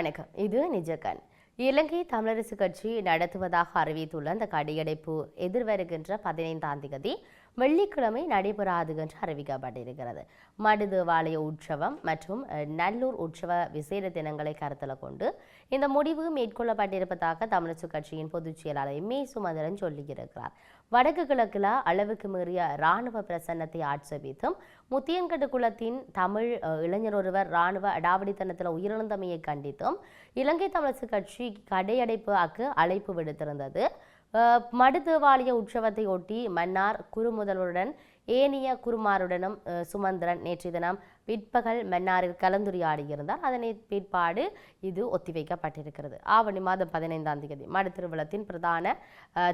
வணக்கம். இது நிஜகன் இலங்கை தமிழரசு கட்சி நடத்துவதாக அறிவித்துள்ள அந்த கடியடைப்பு எதிர்வருகின்ற பதினைந்தாம் தேதி வெள்ளிக்கிழமை நடைபெறாது என்று அறிவிக்கப்பட்டிருக்கிறது. மடு தேவாலய உற்சவம் மற்றும் நல்லூர் உற்சவ விசேட தினங்களை கருத்தில் கொண்டு இந்த முடிவு மேற்கொள்ளப்பட்டிருப்பதாக தமிழரசு கட்சியின் பொதுச் செயலாளர் எம் ஏ சுமந்திரன் சொல்லியிருக்கிறார். வடக்கு கிழக்கில் அளவுக்கு மீறிய இராணுவ பிரசன்னத்தை ஆட்சேபித்தும் முத்தியன்கட்டு குலத்தின் தமிழ் இளைஞர் ஒருவர் இராணுவ அடாவடித்தனத்தில் உயிரிழந்தமையை கண்டித்தும் இலங்கை தமிழரசு கட்சி கடையடைப்பு ஆக்கு அழைப்பு விடுத்திருந்தது. மடுதேவாலய உற்சவத்தை ஒட்டி மன்னார் குறுமுதலுடன் ஏனிய குருமாருடனும் சுமந்திரன் நேற்று தினம் பிற்பகல் மன்னாரில் கலந்துரையாடியிருந்தார். அதனை பிற்பாடு இது ஒத்திவைக்கப்பட்டிருக்கிறது. ஆவணி மாதம் பதினைந்தாம் தேதி மடு திருவிழத்தின் பிரதான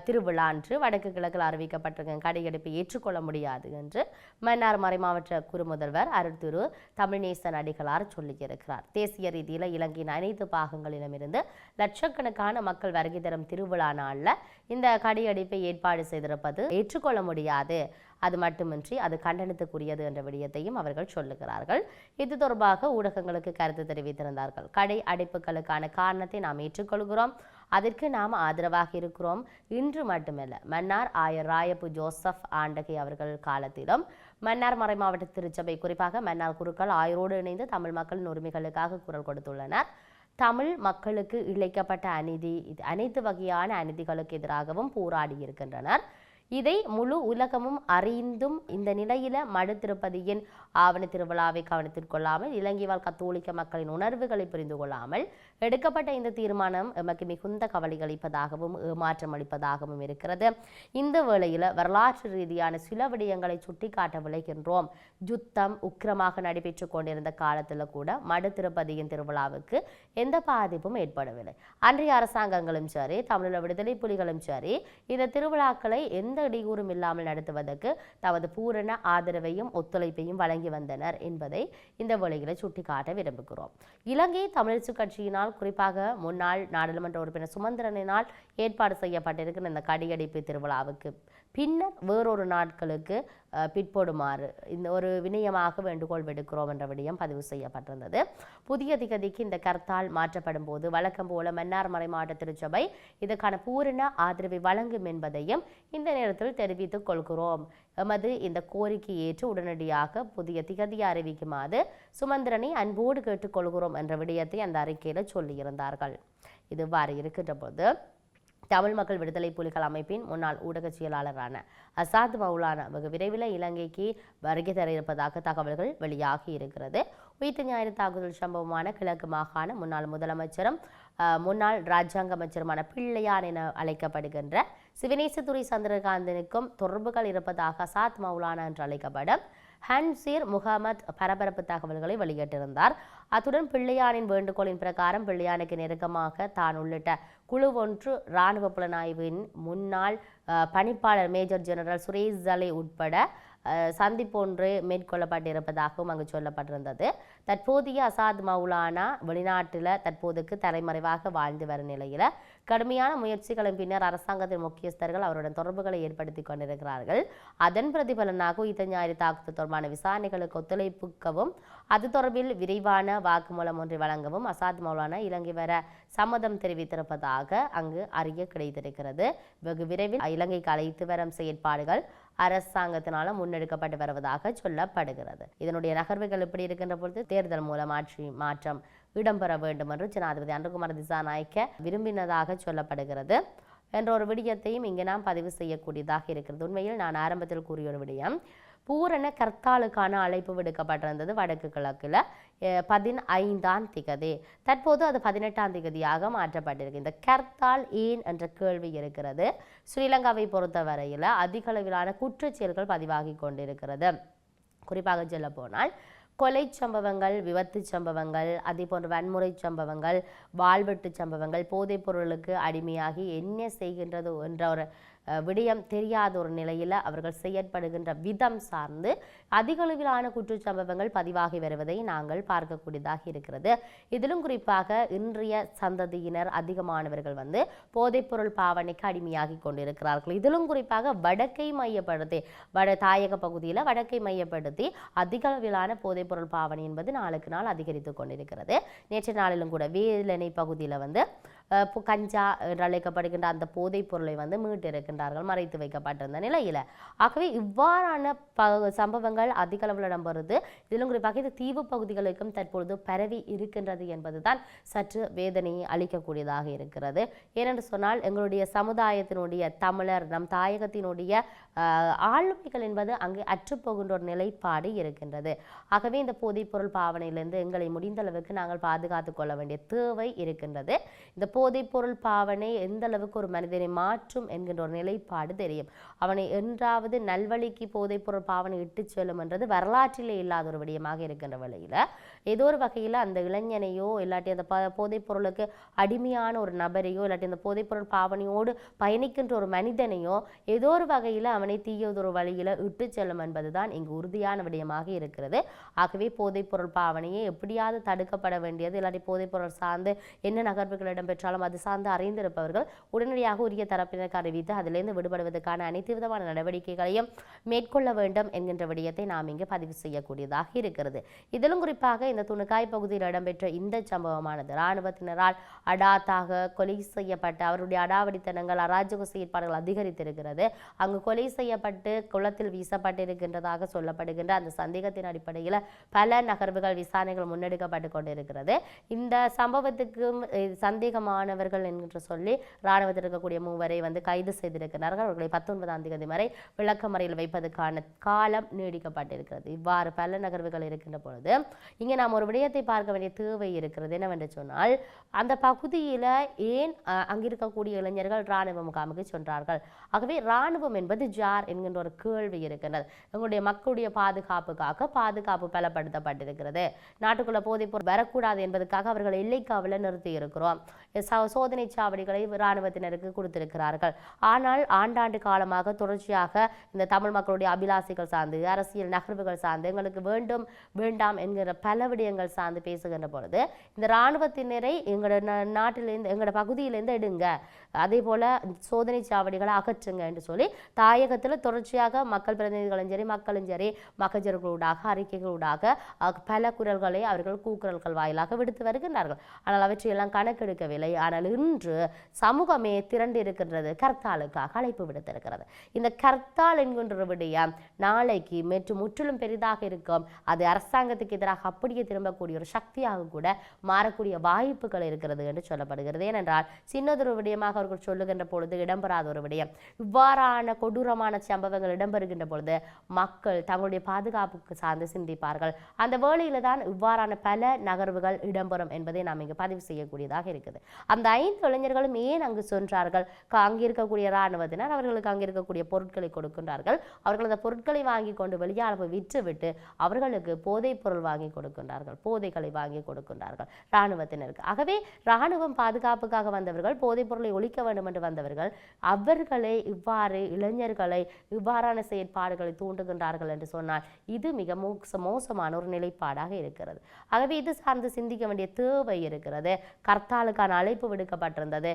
திருவிழா அன்று வடக்கு கிழக்கில் அறிவிக்கப்பட்டிருக்க கடையெடுப்பை ஏற்றுக்கொள்ள முடியாது என்று மன்னார் மறைமாவட்ட குறுமுதல்வர் அருள்திரு தமிழ்நேசன் அடிகளார் சொல்லியிருக்கிறார். தேசிய ரீதியில் இலங்கையின் அனைத்து பாகங்களிலுமிருந்து லட்சக்கணக்கான மக்கள் வருகை தரும் திருவிழா நாளில் இந்த கடையடிப்பை ஏற்பாடு செய்திருப்பது ஏற்றுக்கொள்ள முடியாது. அது மட்டுமின்றி அது கண்டனத்துக்குரியது என்ற விடயத்தையும் அவர்கள் சொல்லுகிறார்கள். இது தொடர்பாக ஊடகங்களுக்கு கருத்து தெரிவித்திருந்தார்கள். கடை அடைப்புகளுக்கான காரணத்தை நாம் ஏற்றுக்கொள்கிறோம். அதற்கு நாம் ஆதரவாக இருக்கிறோம். இன்று மட்டுமல்ல மன்னார் ஆயர் ராயப்பு ஜோசப் ஆண்டகை அவர்கள் காலத்திலும் மன்னார் மறைமாவட்ட திருச்சபை குறிப்பாக மன்னார் குருக்கள் ஆயரோடு இணைந்து தமிழ் மக்களின் உரிமைகளுக்காக குரல் கொடுத்துள்ளனர். தமிழ் மக்களுக்கு இழைக்கப்பட்ட அநீதி அனைத்து வகையான அநீதிகளுக்கு எதிராகவும் போராடி இருக்கின்றனர் இதை முழு உலகமும் அறிந்தும் இந்த நிலையில மடு திருப்பதியின் ஆவண திருவிழாவை கவனத்தில் கொள்ளாமல் இலங்கை வாழ் கத்தோலிக்க மக்களின் உணர்வுகளை புரிந்து கொள்ளாமல் எடுக்கப்பட்ட இந்த தீர்மானம் எமக்கு மிகுந்த கவலை அளிப்பதாகவும் ஏமாற்றம் அளிப்பதாகவும் இருக்கிறது. இந்த வேளையில் வரலாற்று ரீதியான சில விடயங்களை சுட்டிக்காட்ட விளைகின்றோம் யுத்தம் உக்கிரமாக நடைபெற்று கொண்டிருந்த காலத்தில் கூட மடு திருப்பதியின் திருவிழாவுக்கு எந்த பாதிப்பும் ஏற்படவில்லை. அன்றைய அரசாங்கங்களும் சரி தமிழீழ விடுதலை புலிகளும் சரி இந்த திருவிழாக்களை எந்த இடையூறும் இல்லாமல் நடத்துவதற்கு தமது பூரண ஆதரவையும் ஒத்துழைப்பையும் வழங்கி வந்தனர் என்பதை இந்த வேளையில் சுட்டிக்காட்ட விரும்புகிறோம். இலங்கை தமிழரசு கட்சியினால் குறிப்பாக முன்னாள் நாடாளுமன்ற உறுப்பினர் சுமந்திரனினால் ஏற்பாடு செய்யப்பட்டிருக்கிற இந்த கடியடைப்பு திருவிழாவுக்கு பின்னர் வேறொரு நாட்களுக்கு பிற்படுமாறு இந்த ஒரு வினயமாக வேண்டுகோள் விடுக்கிறோம் என்ற விடயம் பதிவு செய்யப்பட்டிருந்தது. புதிய திகதிக்கு இந்த கருத்தால் மாற்றப்படும் போது வழக்கம் போல மன்னார் மறைமாவட்ட திருச்சபை இதற்கான பூரண ஆதரவை வழங்கும் என்பதையும் இந்த நேரத்தில் தெரிவித்துக் கொள்கிறோம். எமது இந்த கோரிக்கை ஏற்று உடனடியாக புதிய திகதி அறிவிக்குமாறு சுமந்திரனை அன்போடு கேட்டுக்கொள்கிறோம் என்ற விடயத்தை அந்த அறிக்கையில் சொல்லியிருந்தார்கள். இதுவாறு இருக்கின்ற போது தமிழ் மக்கள் விடுதலை புலிகள் அமைப்பின் முன்னாள் ஊடகச் செயலாளரான அசாத் மவுலான வெகு விரைவில் இலங்கைக்கு வருகை தர இருப்பதாக தகவல்கள் வெளியாகி இருக்கிறது. உயிர்த்த ஞாயிறு தாக்குதல் சம்பவமான கிழக்கு மாகாண முன்னாள் முதலமைச்சரும் முன்னாள் ராஜாங்க அமைச்சருமான பிள்ளையான் என அழைக்கப்படுகின்ற சிவனேசதுரை சந்திரகாந்தனுக்கும் தொடர்புகள் இருப்பதாக அசாத் மௌலானா என்று அழைக்கப்படும் ஹன்சீர் முகமத் பரபரப்பு தகவல்களை வெளியிட்டிருந்தார். அத்துடன் பிள்ளையானின் வேண்டுகோளின் பிரகாரம் பிள்ளையானுக்கு நெருக்கமாக தான் உள்ளிட்ட குழு ஒன்று இராணுவ புலனாய்வின் முன்னாள் பணிப்பாளர் மேஜர் ஜெனரல் சுரேஷ் ஜலே உட்பட சந்திப்பொன்று மேற்கொள்ளப்பட்டிருப்பதாகவும் அங்கு சொல்லப்பட்டிருந்தது. தற்போதைய அசாத் மௌலானா வெளிநாட்டில் தற்போதுக்கு தலைமறைவாக வாழ்ந்து வரும் நிலையில் கடுமையான முயற்சிகளின் பின்னர் அரசாங்கத்தின் முக்கியஸ்தர்கள் அவருடன் தொடர்புகளை ஏற்படுத்தி கொண்டிருக்கிறார்கள். அதன் பிரதிபலனாக உயிர்த்த ஞாயிறு தாக்குதல் தொடர்பான விசாரணைகளுக்கு ஒத்துழைப்புக்கவும் அது தொடர்பில் விரைவான வாக்குமூலம் ஒன்றை வழங்கவும் அசாத் மௌலானா இலங்கை வர சம்மதம் தெரிவித்திருப்பதாக அங்கு அறிய கிடைத்திருக்கிறது. வெகு விரைவில் இலங்கைக்கு அழைத்து வரும் செயற்பாடுகள் அரசாங்கத்தினால முன்னெடுக்கப்பட்டு வருவதாக சொல்லப்படுகிறது. இதனுடைய நகர்வுகள் இப்படி இருக்கின்ற பொழுது தேர்தல் மூலம் ஆட்சி மாற்றம் இடம்பெற வேண்டும் என்று ஜனாதிபதி அன்புகுமார் திசாநாயக்க விரும்பினதாக சொல்லப்படுகிறது. என்ற ஒரு விடயத்தையும் இங்கே நாம் பதிவு செய்யக்கூடியதாக இருக்கிறது. உண்மையில் நான் ஆரம்பத்தில் கூறிய ஒரு விடயம் பூரண கர்த்தாலுக்கான அழைப்பு விடுக்கப்பட்டிருந்தது வடக்கு கிழக்கில். பதினைந்தாம் திகதி. தற்போது அது பதினெட்டாம் திகதியாக மாற்றப்பட்டிருக்கு. இந்த கர்த்தால் ஏன் என்ற கேள்வி இருக்கிறது. ஸ்ரீலங்காவை பொறுத்தவரையில் அதிக அளவிலான குற்றச்செயல்கள் பதிவாகி கொண்டிருக்கிறது. குறிப்பாக சொல்ல போனால் கொலை சம்பவங்கள் விபத்து சம்பவங்கள் அதே போன்ற வன்முறை சம்பவங்கள் வாழ்வெட்டு சம்பவங்கள் போதைப் பொருளுக்கு அடிமையாகி என்ன செய்கின்றது என்ற ஒரு விடயம் தெரியாத ஒரு நிலையில் அவர்கள் செயற்படுகின்ற விதம் சார்ந்து அதிகளவிலான குற்றச்சம்பவங்கள் பதிவாகி வருவதை நாங்கள் பார்க்கக்கூடியதாக இருக்கிறது. இதிலும் குறிப்பாக இன்றைய சந்ததியினர் அதிகமானவர்கள் வந்து போதைப்பொருள் பாவனைக்கு அடிமையாகி கொண்டிருக்கிறார்கள். இதிலும் குறிப்பாக வடக்கை மையப்படுத்தி வட தாயக பகுதியில் வடக்கை மையப்படுத்தி அதிகளவிலான போதைப்பொருள் பாவனை என்பது நாளுக்கு நாள் அதிகரித்து கொண்டிருக்கிறது. நேற்று நாளிலும் கூட வேலனை பகுதியில் வந்து கஞ்சா என்று அழைக்கப்படுகின்ற அந்த போதைப் பொருளை வந்து மீட்டிருக்கின்றார்கள் மறைத்து வைக்கப்பட்டிருந்த நிலையில். ஆகவே இவ்வாறான ப சம்பவங்கள் அதிக அளவில் இடம்பெறுது. இதிலும் குறிப்பாக இது தீவு பகுதிகளுக்கும் தற்பொழுது பரவி இருக்கின்றது என்பதுதான் சற்று வேதனையை அளிக்கக்கூடியதாக இருக்கிறது. ஏனென்று சொன்னால் எங்களுடைய சமுதாயத்தினுடைய தமிழர் நம் தாயகத்தினுடைய ஆளுமைகள் என்பது அங்கு அற்றுப்போகின்ற ஒரு நிலைப்பாடு இருக்கின்றது. ஆகவே இந்த போதைப்பொருள் பாவனையிலிருந்து எங்களை முடிந்த அளவுக்கு நாங்கள் பாதுகாத்து கொள்ள வேண்டிய தேவை இருக்கின்றது. இந்த போதைப்பொருள் பாவனை எந்த அளவுக்கு ஒரு மனிதனை மாற்றும் என்கின்ற ஒரு நிலைப்பாடு தெரியும். அவனை என்றாவது நல்வழிக்கு போதைப்பொருள் பாவனை இட்டு செல்லும் என்றது வரலாற்றிலே இல்லாத ஒரு விடயமாக இருக்கின்ற வழியில் ஏதோ ஒரு வகையில் அந்த இளைஞனையோ இல்லாட்டி அந்த ப போதைப்பொருளுக்கு அடிமையான ஒரு நபரையோ இல்லாட்டி அந்த போதைப்பொருள் பாவனையோடு பயணிக்கின்ற ஒரு மனிதனையோ ஏதோ ஒரு வகையில் அவனை தீயதொரு வழியில் இட்டு செல்லும் என்பதுதான் இங்கு உறுதியான விடயமாக இருக்கிறது. ஆகவே போதைப்பொருள் பாவனையை எப்படியாவது தடுக்கப்பட வேண்டியது இல்லாட்டி போதைப்பொருள் சார்ந்து என்ன நகர்வுகள் இடம்பெற்ற என்றாலும் அது சார்ந்து அறிந்திருப்பவர்கள் உடனடியாக உரிய தரப்பினருக்கு அறிவித்து அதிலிருந்து விடுபடுவதற்கான அனைத்து விதமான நடவடிக்கைகளையும் மேற்கொள்ள வேண்டும் என்கின்ற விடயத்தை நாம் இங்கு பதிவு செய்யக்கூடியதாக இருக்கிறது. இதிலும் குறிப்பாக இந்த துணுக்காய் பகுதியில் இடம்பெற்ற இந்த சம்பவமானது. இராணுவத்தினரால் அடாத்தாக கொலை செய்யப்பட்ட அவருடைய அடாவடித்தனங்கள் அராஜக செயற்பாடுகள் அதிகரித்திருக்கிறது. அங்கு கொலை செய்யப்பட்டு குளத்தில் வீசப்பட்டிருக்கின்றதாக சொல்லப்படுகின்ற அந்த சந்தேகத்தின் அடிப்படையில் பல நகர்வுகள் விசாரணைகள் முன்னெடுக்கப்பட்டு கொண்டிருக்கிறது. இந்த சம்பவத்துக்கும் சந்தேகமாக மாணவர்கள் என்று சொல்லி இராணுவத்தில் இருக்கக்கூடிய மூவரை வந்து கைது செய்திருக்கிறார்கள். அவர்களை பத்தொன்பதாம் தேதி வரை விளக்கமறையில் வைப்பதற்கான காலம் நீடிக்கப்பட்டிருக்கிறது. இவ்வாறு பல நகர்வுகள் இருக்கின்ற பொழுது இங்கே நாம் ஒரு விடயத்தை பார்க்க வேண்டிய தேவை இருக்கிறது. என்னவென்று சொன்னால் அந்த பகுதியில் ஏன் அங்கிருக்கக்கூடிய இளைஞர்கள் இராணுவ முகாமுக்கு சென்றார்கள்? ஆகவே இராணுவம் என்பது ஜார் என்கின்ற ஒரு கேள்வி இருக்கின்றது. எங்களுடைய மக்களுடைய பாதுகாப்புக்காக பாதுகாப்பு பலப்படுத்தப்பட்டிருக்கிறது. நாட்டுக்குள்ள போதைப்பொருள் வரக்கூடாது என்பதற்காக அவர்கள் எல்லைக்காவல நிறுத்தி இருக்கிறோம் சோதனை சாவடிகளை இராணுவத்தினருக்கு கொடுத்திருக்கிறார்கள். ஆனால் ஆண்டாண்டு காலமாக தொடர்ச்சியாக இந்த தமிழ் மக்களுடைய அபிலாசைகள் சார்ந்து அரசியல் நகர்வுகள் சார்ந்து எங்களுக்கு வேண்டும் வேண்டாம் என்கிற பல விடயங்கள் சார்ந்து பேசுகின்ற பொழுது இந்த இராணுவத்தினரை எங்களோட நாட்டிலிருந்து எங்களோட பகுதியிலிருந்து எடுங்க. அதே போல சோதனை சாவடிகளை அகற்றுங்க என்று சொல்லி தாயகத்தில் தொடர்ச்சியாக மக்கள் பிரதிநிதிகளும் சரி மக்களும் சரி மகஜர்களூடாக அறிக்கைகளூடாக பல குரல்களை அவர்கள் கூக்குரல்கள் வாயிலாக விடுத்து வருகின்றார்கள். ஆனால் அவற்றையெல்லாம் கணக்கெடுக்கவில்லை. ஆனால் இன்று சமூகமே திரண்டு இருக்கின்றது கர்த்தாலுக்காக அழைப்பு விடுத்திருக்கிறது. இந்த கர்த்தால் என்கின்ற ஒரு விடயம் நாளைக்கு மற்றும் முற்றிலும் பெரிதாக இருக்கும். அது அரசாங்கத்துக்கு எதிராக அப்படியே திரும்பக்கூடிய ஒரு சக்தியாக கூட மாறக்கூடிய வாய்ப்புகள் இருக்கிறது என்று சொல்லப்படுகிறது. ஏனென்றால் சின்னதொரு விடயமாக அவர்கள் சொல்லுகின்ற பொழுது இடம்பெறாத ஒரு விடயம். இவ்வாறான கொடூரமான சம்பவங்கள் இடம்பெறுகின்ற பொழுது மக்கள் தங்களுடைய பாதுகாப்புக்கு சார்ந்து சிந்திப்பார்கள். அந்த வேளையில தான் இவ்வாறான பல நகர்வுகள் இடம்பெறும் என்பதை நாம் இங்கு பதிவு செய்யக்கூடியதாக இருக்குது. அந்த ஐந்து இளைஞர்களும் ஏன் அங்கு சென்றார்கள்? அங்கே இருக்கக்கூடிய இராணுவத்தினர் அவர்களுக்கு அங்கே இருக்கக்கூடிய பொருட்களை கொடுக்கின்றார்கள். அவர்கள் அந்த பொருட்களை வாங்கி கொண்டு வெளியால் விற்றுவிட்டு அவர்களுக்கு போதைப் பொருள் வாங்கி கொடுக்கின்றார்கள். போதைகளை வாங்கி கொடுக்கின்றார்கள் இராணுவத்தினருக்கு. ஆகவே இராணுவம் பாதுகாப்புக்காக வந்தவர்கள் போதைப் பொருளை ஒழிக்க வேண்டும் என்று வந்தவர்கள் அவர்களை இவ்வாறு இளைஞர்களை இவ்வாறான செயற்பாடுகளை தூண்டுகின்றார்கள் என்று சொன்னால் இது மிக மோச மோசமான ஒரு நிலைப்பாடாக இருக்கிறது. ஆகவே இது சார்ந்து சிந்திக்க வேண்டிய தேவை இருக்கிறது. கர்த்தாலுக்கான அழைப்பு விடுக்கப்பட்டிருந்தது.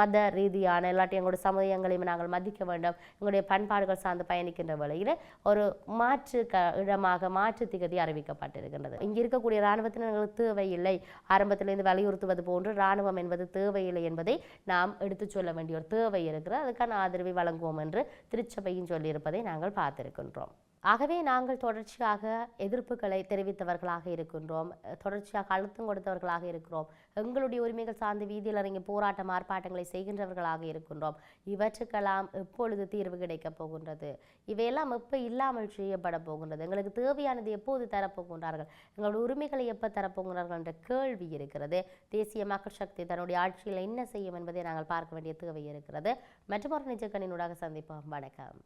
மத ரீதியான இல்லாட்டி எங்களுடைய சமயங்களையும் நாங்கள் மதிக்க வேண்டும். எங்களுடைய பண்பாடுகள் சார்ந்து பயணிக்கின்ற வேளையில் ஒரு மாற்று க இடமாக மாற்று திகதி அறிவிக்கப்பட்டிருக்கின்றது. இங்கே இருக்கக்கூடிய இராணுவத்தினர்களுக்கு தேவையில்லை. ஆரம்பத்திலிருந்து வலியுறுத்துவது போன்று இராணுவம் என்பது தேவையில்லை என்பதை நாம் எடுத்துச் சொல்ல வேண்டிய ஒரு தேவை இருக்கிறது. அதுக்கான ஆதரவை வழங்குவோம் என்று திருச்சபையும் சொல்லியிருப்பதை நாங்கள் பார்த்திருக்கின்றோம். ஆகவே நாங்கள் தொடர்ச்சியாக எதிர்ப்புகளை தெரிவித்தவர்களாக இருக்கின்றோம் தொடர்ச்சியாக அழுத்தம் கொடுத்தவர்களாக இருக்கிறோம் எங்களுடைய உரிமைகள் சார்ந்து வீதியில் இறங்கி போராட்டம் ஆர்ப்பாட்டங்களை செய்கின்றவர்களாக இருக்கின்றோம். இவற்றுக்கெல்லாம் எப்பொழுது தீர்வு கிடைக்கப் போகின்றது? இவையெல்லாம் எப்போ இல்லாமல் செய்யப்பட போகின்றது? எங்களுக்கு தேவையானது எப்போது தரப்போகின்றார்கள்? எங்களுடைய உரிமைகளை எப்போ தரப்போகின்றார்கள் என்ற கேள்வி இருக்கிறது. தேசிய மக்கள் சக்தி தன்னுடைய ஆட்சியில் என்ன செய்யும் என்பதை நாங்கள் பார்க்க வேண்டிய தேவை இருக்கிறது. மற்றொரு நிஜக்கணினூடாக சந்திப்போம். வணக்கம்.